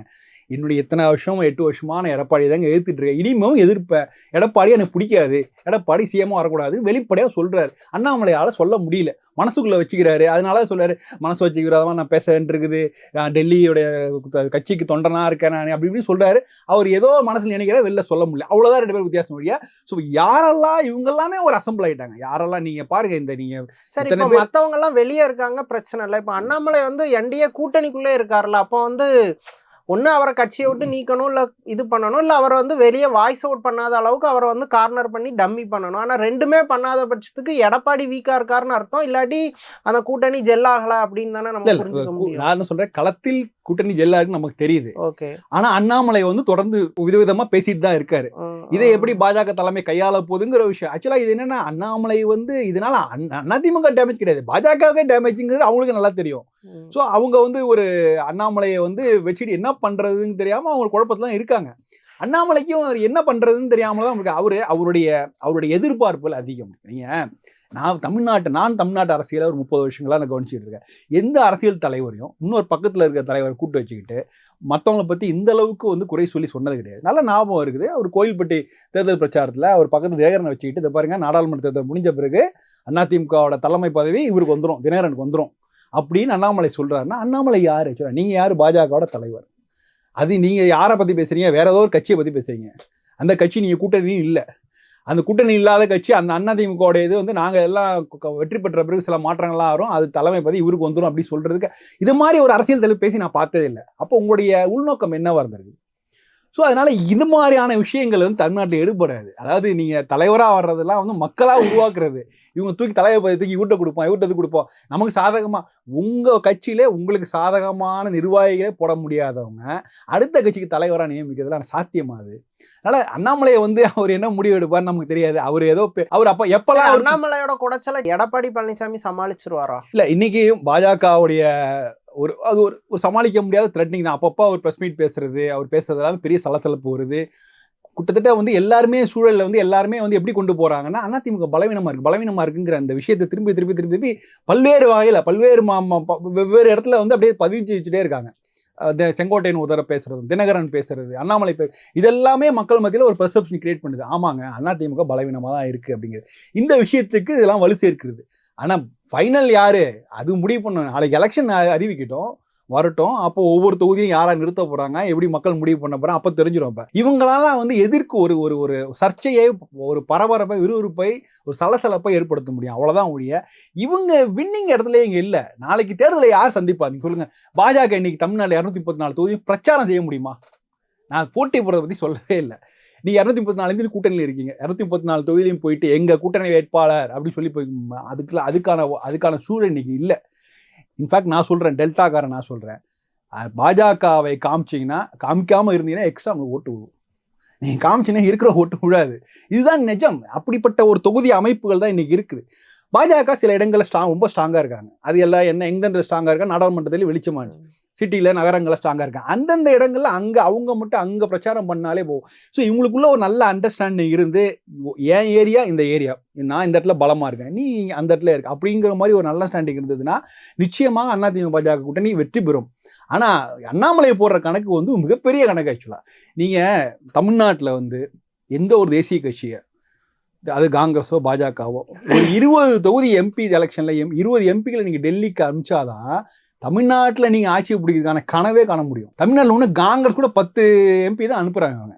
என்னுடைய இத்தனை வருஷம் எட்டு வருஷமா நான் எடப்பாடி தாங்க எதிர்த்துட்டு இருக்கேன். இனிமேவும் எதிர்ப்பேன் எடப்பாடி எனக்கு பிடிக்காது. எடப்பாடி சிஎம் வரக்கூடாது வெளிப்படையா சொல்றாரு. அண்ணாமலையால சொல்ல முடியல. மனசுக்குள்ள வச்சுக்கிறாரு. அதனால சொல்றாரு மனசு வச்சுக்கிறதா நான் பேச வேண்டியிருக்குது. நான் டெல்லியோடைய கட்சிக்கு தொண்டனா இருக்கேன் நான். அப்படி இப்படி சொல்றாரு. அவர் ஏதோ மனசுல நினைக்கிற வெளில சொல்ல முடியல. அவ்வளவுதான் ரெண்டு பேரும் வித்தியாசம் முடியா ஸோ யாரெல்லாம் இவங்க எல்லாமே ஒரு அசம்பிள் ஆயிட்டாங்க. யாரெல்லாம் நீங்க பாருங்க இந்த நீங்க சரி இப்போ எல்லாம் வெளியே இருக்காங்க பிரச்சனை இல்லை. இப்போ அண்ணாமலை வந்து என்டிஏ கூட்டணிக்குள்ளே இருக்காருல்ல. அப்போ வந்து ஒண்ணு அவரை கட்சியை விட்டு நீக்கணும் இல்ல இது பண்ணணும் இல்ல அவரை வந்து வெளியே வாய்ஸ் அவுட் பண்ணாத அளவுக்கு அவரை வந்து கார்னர் பண்ணி டம்மி பண்ணணும். ஆனா ரெண்டுமே பண்ணாத பட்சத்துக்கு எடப்பாடி வீக்கா இருக்காருன்னு அர்த்தம். இல்லாட்டி அந்த கூட்டணி ஜெல் ஆகல அப்படின்னு தானே நம்ம நான் என்ன சொல்றேன் களத்தில் கூட்டணி ஜெல்லா இருக்குன்னு நமக்கு தெரியுது. ஆனா அண்ணாமலை வந்து தொடர்ந்து விதவிதமா பேசிட்டு தான் இருக்காரு. இதை எப்படி பாஜக தலைமை கையாள போகுதுங்கிற விஷயம். ஆக்சுவலா இது என்னன்னா அண்ணாமலை வந்து இதனால அதிமுக டேமேஜ் கிடையாது. பாஜகவுக்கே டேமேஜ்ங்கிறது அவங்களுக்கு நல்லா தெரியும். ஸோ அவங்க வந்து ஒரு அண்ணாமலையை வந்து வச்சுட்டு என்ன பண்றதுன்னு தெரியாம அவங்க குழப்பத்துல தான் இருக்காங்க. அண்ணாமலைக்கும் அவர் என்ன பண்ணுறதுன்னு தெரியாமல் தான் உங்களுக்கு அவரு அவருடைய அவருடைய எதிர்பார்ப்புகள் அதிகம். நீங்கள் நான் தமிழ்நாட்டு நான் தமிழ்நாட்டு அரசியலை ஒரு முப்பது வருஷங்களாக நான் கவனிச்சிட்டு இருக்கேன். எந்த அரசியல் தலைவரையும் இன்னொரு பக்கத்தில் இருக்கிற தலைவரை கூட்டு வச்சுக்கிட்டு மற்றவங்களை பற்றி இந்த அளவுக்கு வந்து குறை சொல்லி சொன்னது கிடையாது. நல்ல ஞாபகம் இருக்குது. அவர் கோயில்பட்டி தேர்தல் பிரச்சாரத்தில் அவர் பக்கத்து தினகரனை வச்சுக்கிட்டு இதை பாருங்கள் நாடாளுமன்ற தேர்தல் முடிஞ்ச பிறகு அதிமுகவோட தலைமை பதவி இவருக்கு வந்துடும் தினகரனுக்கு வந்துடும் அப்படின்னு அண்ணாமலை சொல்கிறாருன்னா அண்ணாமலை யார்? சொல்ல நீங்கள் யார்? பாஜகவோட தலைவர். அது நீங்கள் யாரை பற்றி பேசுறீங்க? வேற ஏதோ ஒரு கட்சியை பற்றி பேசுறீங்க. அந்த கட்சி நீங்கள் கூட்டணியும் இல்லை. அந்த கூட்டணி இல்லாத கட்சி அந்த அதிமுக இது வந்து நாங்கள் எல்லாம் வெற்றி பெற்ற பிறகு சில மாற்றங்கள்லாம் வரும். அது தலைமை பதவி இவருக்கு வந்துடும் அப்படி சொல்கிறதுக்கு இது மாதிரி ஒரு அரசியல் தலைவர் பேசி நான் பார்த்ததே இல்லை. அப்போ உங்களுடைய உள்நோக்கம் என்னவாக இருந்திருக்கு? ஸோ அதனால இது மாதிரியான விஷயங்கள் வந்து தமிழ்நாட்டில் எடுபடாது. அதாவது நீங்க தலைவரா வர்றதெல்லாம் வந்து மக்களா உருவாக்குறது. இவங்க தூக்கி தலைவர் தூக்கி இவர்கிட்ட கொடுப்போம் இவர்கிட்ட கொடுப்போம் நமக்கு சாதகமா உங்க கட்சியிலே உங்களுக்கு சாதகமான நிர்வாகிகளே போட முடியாதவங்க அடுத்த கட்சிக்கு தலைவரா நியமிக்கிறதுலாம் சாத்தியமாது அதனால அண்ணாமலையை வந்து அவர் என்ன முடிவு எடுப்பார்னு நமக்கு தெரியாது. அவர் ஏதோ அவர் அப்ப எப்பெல்லாம் அண்ணாமலையோட குடைச்சல எடப்பாடி பழனிசாமி சமாளிச்சிருவாரா? இல்ல இன்னைக்கு பாஜகவுடைய ஒரு அது ஒரு ஒரு சமாளிக்க முடியாத த்ரெட்னிங் தான். அப்பப்போ அவர் ப்ரெஸ் மீட் பேசுறது அவர் பேசுறதெல்லாம் பெரிய சலசலப்பு வருது. கிட்டத்தட்ட வந்து எல்லாருமே சூழலில் வந்து எல்லாருமே வந்து எப்படி கொண்டு போகிறாங்கன்னா அதிமுக பலவீனமாக இருக்குது பலவீனமாக இருக்குங்கிற அந்த விஷயத்தை திரும்பி திரும்பி திரும்பி திரும்பி பல்வேறு வகையில் பல்வேறு மா- வெவ்வேறு இடத்துல வந்து அப்படியே பதிஞ்சு வச்சுட்டே இருக்காங்க. அஹ் த- செங்கோட்டையன் உதர பேசுறது தினகரன் பேசுறது அண்ணாமலை பேசு இதெல்லாமே மக்கள் மத்தியில் ஒரு பெர்செப்ஷன் கிரியேட் பண்ணுது. ஆமாங்க அதிமுக பலவீனமாக தான் இருக்குது அப்படிங்கிறது. இந்த விஷயத்துக்கு இதெல்லாம் வலு சேர்க்கிறது. ஆனால் ஃபைனல் யார்? அது முடிவு பண்ணணும். நாளைக்கு எலெக்ஷன் அறிவிக்கட்டும் வரட்டும். அப்போ ஒவ்வொரு தொகுதியும் யாரா நிறுத்த போகிறாங்க எப்படி மக்கள் முடிவு பண்ண போகிறாங்க அப்போ தெரிஞ்சிடும் இப்போ இவங்களால வந்து எதிர்க்கு ஒரு ஒரு ஒரு சர்ச்சையை ஒரு பரபரப்பை விறுவிறுப்பை ஒரு சலசலப்பை ஏற்படுத்த முடியும். அவ்வளோதான் ஒழிய இவங்க வின்னிங் இடத்துல இங்கே இல்லை. நாளைக்கு தேர்தலை யார் சந்திப்பா? நீங்கள் சொல்லுங்க. பாஜக இன்னைக்கு தமிழ்நாடு இரநூத்தி முப்பத்தி நாலு தொகுதியும் பிரச்சாரம் செய்ய முடியுமா? நான் போட்டி போடுறத பற்றி சொல்லவே இல்லை. நீ இரநூத்தி முப்பத்தி நாலு கூட்டணியில் இருக்கீங்க. இரநூத்தி முப்பத்தி நாலு தொகுதியிலையும் போயிட்டு எங்க கூட்டணி வேட்பாளர் அப்படின்னு சொல்லி போய் அதுக்குள்ள அதுக்கான அதுக்கான சூழல் இன்னைக்கு இல்லை. இன்ஃபேக்ட் நான் சொல்றேன் டெல்டாக்காரன் நான் சொல்றேன். பாஜகவை காமிச்சீங்கன்னா காமிக்காம இருந்தீங்கன்னா எக்ஸ்ட்ரா ஓட்டு விழுவும். நீங்க காமிச்சீங்கன்னா இருக்கிற ஓட்டு விழாது. இதுதான் நிஜம். அப்படிப்பட்ட ஒரு தொகுதி அமைப்புகள் தான் இன்னைக்கு இருக்குது. பாஜக சில இடங்களில் ஸ்ட்ராங் ரொம்ப ஸ்ட்ராங்கா இருக்காங்க. அது எல்லாம் என்ன எங்கென்ற ஸ்ட்ராங்காக இருக்கா? நாடாளுமன்றத்தில் வெளிச்சமானது சிட்டியில் நகரங்களில் ஸ்ட்ராங்காக இருக்காங்க. அந்தந்த இடங்களில் அங்கே அவங்க மட்டும் அங்கே பிரச்சாரம் பண்ணாலே போகும் ஸோ இவங்களுக்குள்ள ஒரு நல்ல அண்டர்ஸ்டாண்டிங் இருந்து ஓ- என் ஏரியா இந்த ஏரியா நான் இந்த இடத்துல பலமாக இருக்கேன். நீ அந்த இடத்துல இருக்க அப்படிங்கிற மாதிரி ஒரு நல்ல ஸ்டாண்டிங் இருந்ததுன்னா நிச்சயமாக அதிமுக பாஜக கூட்டணி வெற்றி பெறும். ஆனால் அண்ணாமலை போடுற கணக்கு வந்து மிகப்பெரிய கணக்கு ஆக்சுவலாக நீங்கள் தமிழ்நாட்டில் வந்து எந்த ஒரு தேசிய கட்சியை அது காங்கிரஸோ பாஜகவோ ஒரு இருபது தொகுதி எம்பி எலெக்ஷன்ல எம் இருபது எம்பிகளை நீங்கள் டெல்லிக்கு அனுப்பிச்சாதான் தமிழ்நாட்டில் நீங்கள் ஆட்சி பிடிக்கிறதுக்கான கனவே காண முடியும். தமிழ்நாட்டில் இன்னும் காங்கிரஸ் கூட பத்து எம்பி தான் அனுப்புகிறாங்க அவங்க.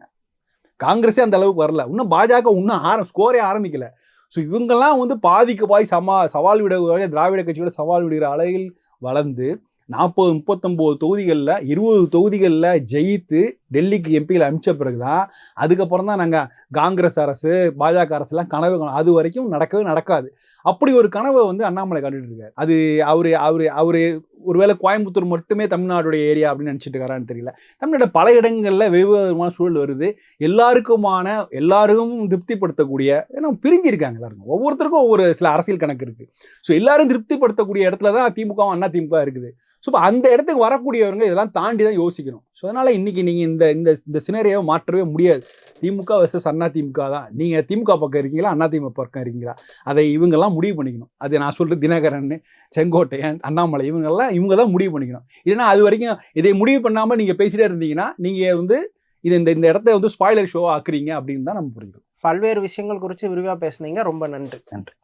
காங்கிரஸே அந்த அளவுக்கு வரல. இன்னும் பாஜக இன்னும் ஆரம் ஸ்கோரே ஆரம்பிக்கல. ஸோ இவங்கெல்லாம் வந்து பாதிக்கு பாய் சமா சவால் விட திராவிட கட்சியோட சவால் விடுகிற அளவில் வளர்ந்து நாற்பது முப்பத்தொம்போது தொகுதிகளில் இருபது தொகுதிகளில் ஜெயித்து டெல்லிக்கு எம்பியில் அனுப்பிச்ச பிறகு தான் அதுக்கப்புறம் தான் நாங்கள் காங்கிரஸ் அரசு பாஜக அரசுலாம் கனவு அது வரைக்கும் நடக்கவே நடக்காது. அப்படி ஒரு கனவை வந்து அண்ணாமலை கண்டுட்டு இருக்காரு. அது அவரு அவரு அவரு ஒருவேளை கோயம்புத்தூர் மட்டுமே தமிழ்நாடுடைய ஏரியா அப்படின்னு நினச்சிட்டு இருக்காரான்னு தெரியல. தமிழ்நாடு பல இடங்களில் வெவ்வேறுமான சூழல் வருது. எல்லாருக்குமான எல்லாருக்கும் திருப்திப்படுத்தக்கூடிய ஏன்னா பிரிஞ்சிருக்காங்க எல்லாருக்கும் ஒவ்வொருத்தருக்கும் ஒவ்வொரு சில அரசியல் கணக்கு இருக்குது ஸோ எல்லாரும் திருப்திப்படுத்தக்கூடிய இடத்துல தான் திமுகவும் அண்ணா திமுக இருக்குது. ஸோ இப்போ அந்த இடத்துக்கு வரக்கூடியவங்க இதெல்லாம் தாண்டி தான் யோசிக்கணும். ஸோ அதனால இன்னைக்கு நீங்க இந்த இந்த இந்த சினரியாவை மாற்றவே முடியாது. திமுக வர்சஸ் அண்ணா திமுக தான். நீங்க திமுக பக்கம் இருக்கீங்களா அண்ணா திமுக பக்கம் இருக்கீங்களா? அதை இவங்கெல்லாம் முடிவு பண்ணிக்கணும். அது நான் சொல்றது தினகரன் செங்கோட்டையன் அண்ணாமலை இவங்கெல்லாம் இவங்க தான் முடிவு பண்ணிக்கணும். இல்லைன்னா அது வரைக்கும் இதை முடிவு பண்ணாம நீங்க பேசிட்டே இருந்தீங்கன்னா நீங்க வந்து இது இந்த இந்த இடத்த வந்து ஸ்பாய்லர் ஷோ ஆக்குறீங்க அப்படின்னு தான் நம்ம புரிஞ்சுக்கணும் பல்வேறு விஷயங்கள் குறித்து விரிவா பேசுனீங்க. ரொம்ப நன்றி. நன்றி.